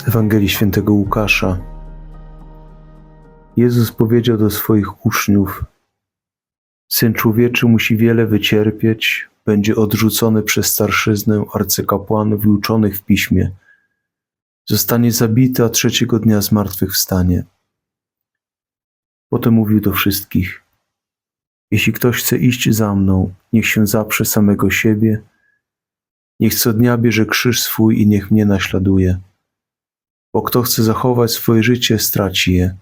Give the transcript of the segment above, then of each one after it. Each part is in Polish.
Z Ewangelii Świętego Łukasza. Jezus powiedział do swoich uczniów: Syn człowieczy musi wiele wycierpieć, będzie odrzucony przez starszyznę arcykapłanów i uczonych w piśmie. Zostanie zabity, a trzeciego dnia zmartwychwstanie. Potem mówił do wszystkich: Jeśli ktoś chce iść za mną, niech się zaprze samego siebie, niech co dnia bierze krzyż swój i niech mnie naśladuje. Bo kto chce zachować swoje życie, straci je,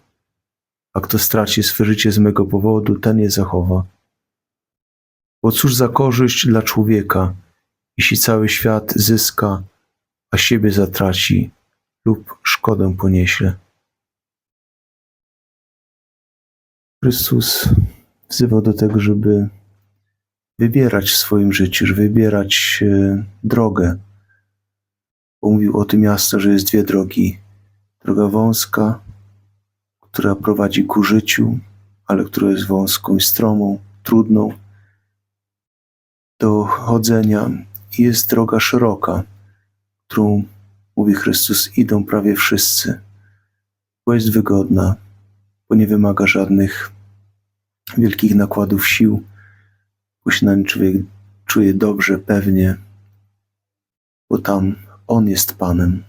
a kto straci swe życie z mego powodu, ten je zachowa. Bo cóż za korzyść dla człowieka, jeśli cały świat zyska, a siebie zatraci lub szkodę poniesie. Chrystus wzywał do tego, żeby wybierać w swoim życiu, żeby wybierać e, drogę. Mówił o tym jasno, że jest dwie drogi. Droga wąska, która prowadzi ku życiu, ale która jest wąską i stromą, trudną do chodzenia. I jest droga szeroka, którą, mówi Chrystus, idą prawie wszyscy, bo jest wygodna, bo nie wymaga żadnych wielkich nakładów sił, bo się na nim człowiek czuje dobrze, pewnie, bo tam On jest Panem.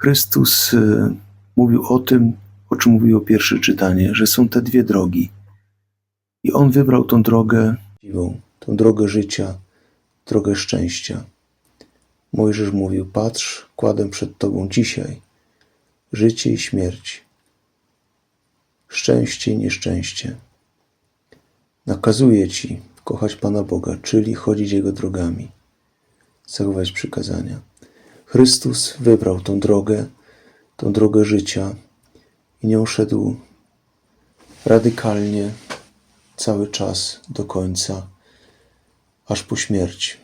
Chrystus y, mówił o tym, o czym mówiło pierwsze czytanie, że są te dwie drogi. I On wybrał tą drogę, tą drogę życia, drogę szczęścia. Mojżesz mówił: Patrz, kładę przed Tobą dzisiaj życie i śmierć, szczęście i nieszczęście. Nakazuję Ci kochać Pana Boga, czyli chodzić Jego drogami, zachować przykazania. Chrystus wybrał tą drogę, tą drogę życia i nią szedł radykalnie cały czas do końca, aż po śmierć.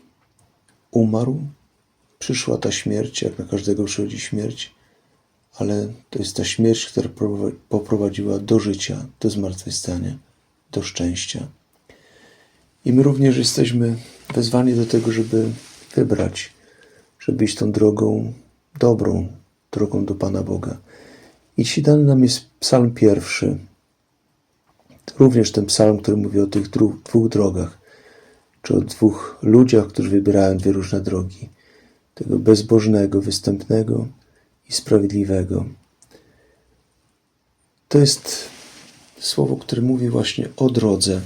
Umarł, przyszła ta śmierć, jak na każdego przychodzi śmierć, ale to jest ta śmierć, która prowa- poprowadziła do życia, do zmartwychwstania, do szczęścia. I my również jesteśmy wezwani do tego, żeby wybrać, żeby iść tą drogą dobrą, drogą do Pana Boga. I dzisiaj dany nam jest psalm pierwszy. Również ten psalm, który mówi o tych dwóch drogach, czy o dwóch ludziach, którzy wybierają dwie różne drogi. Tego bezbożnego, występnego i sprawiedliwego. To jest słowo, które mówi właśnie o drodze.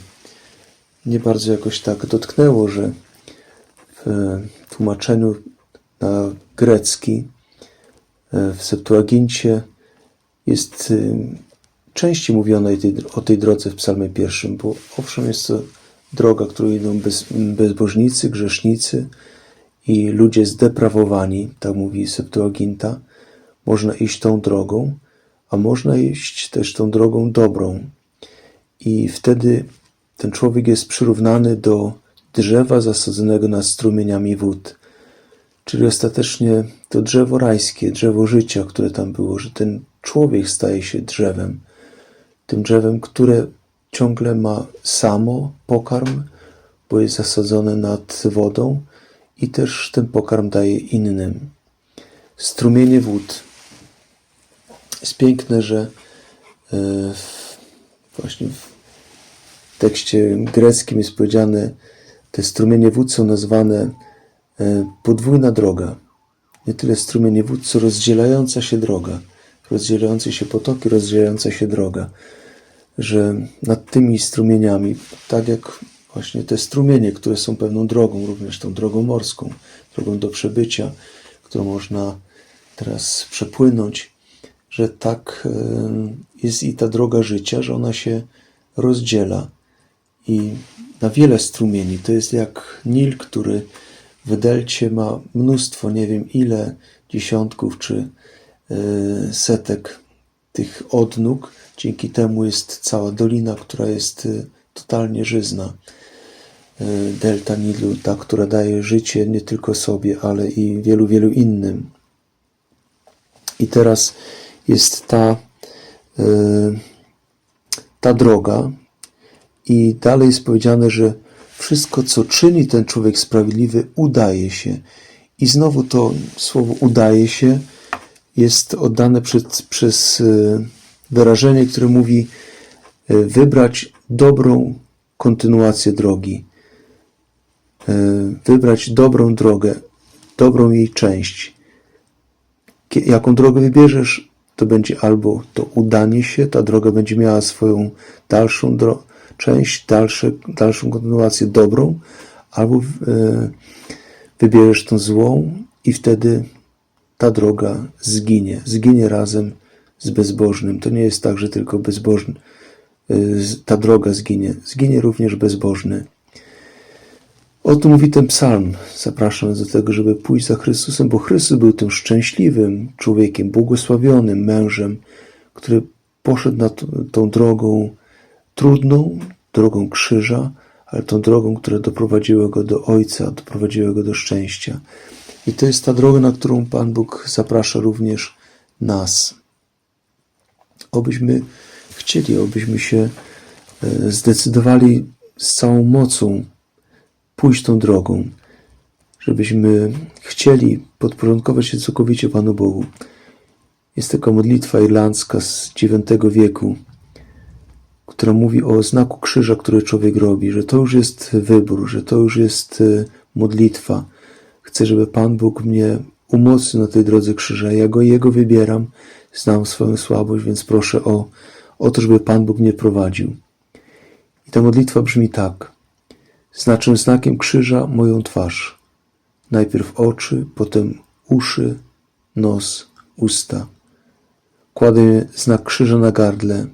Mnie bardzo jakoś tak dotknęło, że w tłumaczeniu na grecki w Septuagincie jest y, częściej mówione o tej drodze w psalmie pierwszym, bo owszem jest to droga, którą idą bez, bezbożnicy, grzesznicy i ludzie zdeprawowani, tak mówi Septuaginta. Można iść tą drogą, a można iść też tą drogą dobrą. I wtedy ten człowiek jest przyrównany do drzewa zasadzonego nad strumieniami wód. Czyli ostatecznie to drzewo rajskie, drzewo życia, które tam było, że ten człowiek staje się drzewem. Tym drzewem, które ciągle ma samo pokarm, bo jest zasadzone nad wodą i też ten pokarm daje innym. Strumienie wód. Jest piękne, że e, właśnie w tekście greckim jest powiedziane, te strumienie wód są nazwane e, podwójna droga. Nie tyle strumienie wód, co rozdzielająca się droga. Rozdzielające się potoki, rozdzielająca się droga. Że nad tymi strumieniami, tak jak właśnie te strumienie, które są pewną drogą, również tą drogą morską, drogą do przebycia, którą można teraz przepłynąć, że tak e, jest i ta droga życia, że ona się rozdziela i na wiele strumieni. To jest jak Nil, który w delcie ma mnóstwo, nie wiem ile dziesiątków czy e, setek tych odnóg. Dzięki temu jest cała dolina, która jest e, totalnie żyzna. E, Delta Nilu, ta, która daje życie nie tylko sobie, ale i wielu, wielu innym. I teraz jest ta, ta droga, i dalej jest powiedziane, że wszystko, co czyni ten człowiek sprawiedliwy, udaje się. I znowu to słowo udaje się jest oddane przez, przez e, wyrażenie, które mówi e, wybrać dobrą kontynuację drogi, e, wybrać dobrą drogę, dobrą jej część. Jaką drogę wybierzesz, to będzie albo to udanie się, ta droga będzie miała swoją dalszą dro- część, dalsze, dalszą kontynuację dobrą, albo e, wybierzesz tą złą i wtedy ta droga zginie. Zginie razem z bezbożnym. To nie jest tak, że tylko bezbożny, z- ta droga zginie. Zginie również bezbożny. O tym mówi ten psalm. Zapraszam do tego, żeby pójść za Chrystusem, bo Chrystus był tym szczęśliwym człowiekiem, błogosławionym mężem, który poszedł na tą drogą trudną, drogą krzyża, ale tą drogą, która doprowadziła go do Ojca, doprowadziła go do szczęścia. I to jest ta droga, na którą Pan Bóg zaprasza również nas. Obyśmy chcieli, obyśmy się e, zdecydowali z całą mocą pójść tą drogą, żebyśmy chcieli podporządkować się całkowicie Panu Bogu. Jest taka modlitwa irlandzka z IX wieku, która mówi o znaku krzyża, który człowiek robi, że to już jest wybór, że to już jest e, modlitwa. Chcę, żeby Pan Bóg mnie umocnił na tej drodze krzyża. Ja go Jego wybieram, znam swoją słabość, więc proszę o, o to, żeby Pan Bóg mnie prowadził. I ta modlitwa brzmi tak. Znaczę znakiem krzyża moją twarz. Najpierw oczy, potem uszy, nos, usta. Kładę znak krzyża na gardle,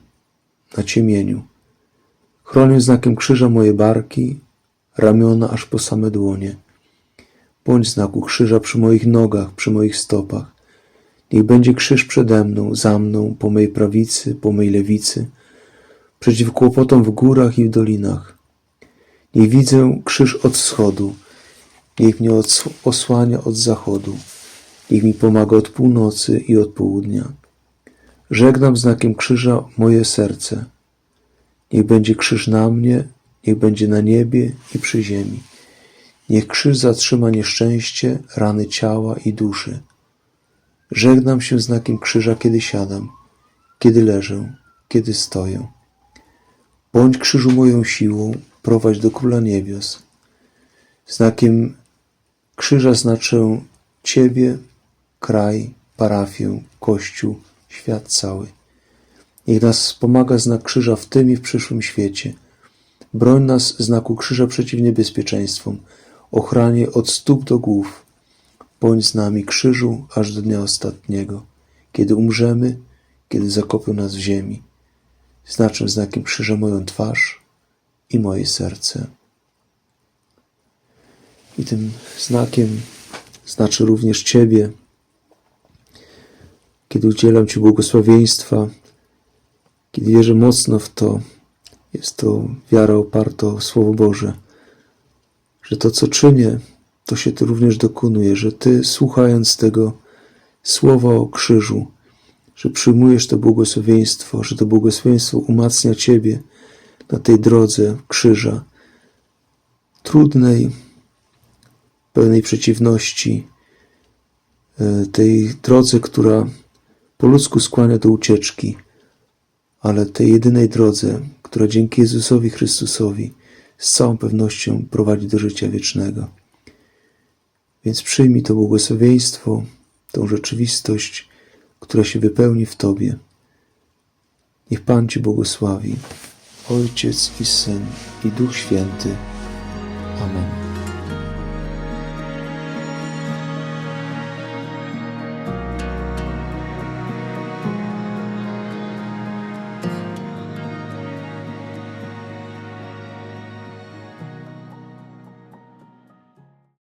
na ciemieniu. Chronię znakiem krzyża moje barki, ramiona aż po same dłonie. Bądź znaku krzyża przy moich nogach, przy moich stopach. Niech będzie krzyż przede mną, za mną, po mej prawicy, po mej lewicy, przeciw kłopotom w górach i w dolinach. Niech widzę krzyż od wschodu, niech mnie osłania od zachodu, niech mi pomaga od północy i od południa. Żegnam znakiem krzyża moje serce. Niech będzie krzyż na mnie, niech będzie na niebie i przy ziemi. Niech krzyż zatrzyma nieszczęście, rany ciała i duszy. Żegnam się znakiem krzyża, kiedy siadam, kiedy leżę, kiedy stoję. Bądź krzyżu moją siłą, prowadź do Króla Niebios. Znakiem krzyża znaczę Ciebie, kraj, parafię, Kościół, świat cały. Niech nas wspomaga znak krzyża w tym i w przyszłym świecie. Broń nas znaku krzyża przeciw niebezpieczeństwom, ochranie od stóp do głów. Bądź z nami krzyżu aż do dnia ostatniego, kiedy umrzemy, kiedy zakopią nas w ziemi. Znaczę znakiem krzyża moją twarz i moje serce. I tym znakiem znaczy również Ciebie, kiedy udzielam Ci błogosławieństwa, kiedy wierzę mocno w to, jest to wiara oparta o Słowo Boże, że to, co czynię, to się Ty również dokonuje, że Ty, słuchając tego słowa o krzyżu, że przyjmujesz to błogosławieństwo, że to błogosławieństwo umacnia Ciebie na tej drodze krzyża, trudnej, pełnej przeciwności, e, tej drodze, która po ludzku skłania do ucieczki, ale tej jedynej drodze, która dzięki Jezusowi Chrystusowi z całą pewnością prowadzi do życia wiecznego. Więc przyjmij to błogosławieństwo, tą rzeczywistość, która się wypełni w Tobie. Niech Pan Ci błogosławi, Ojciec i Syn i Duch Święty. Amen.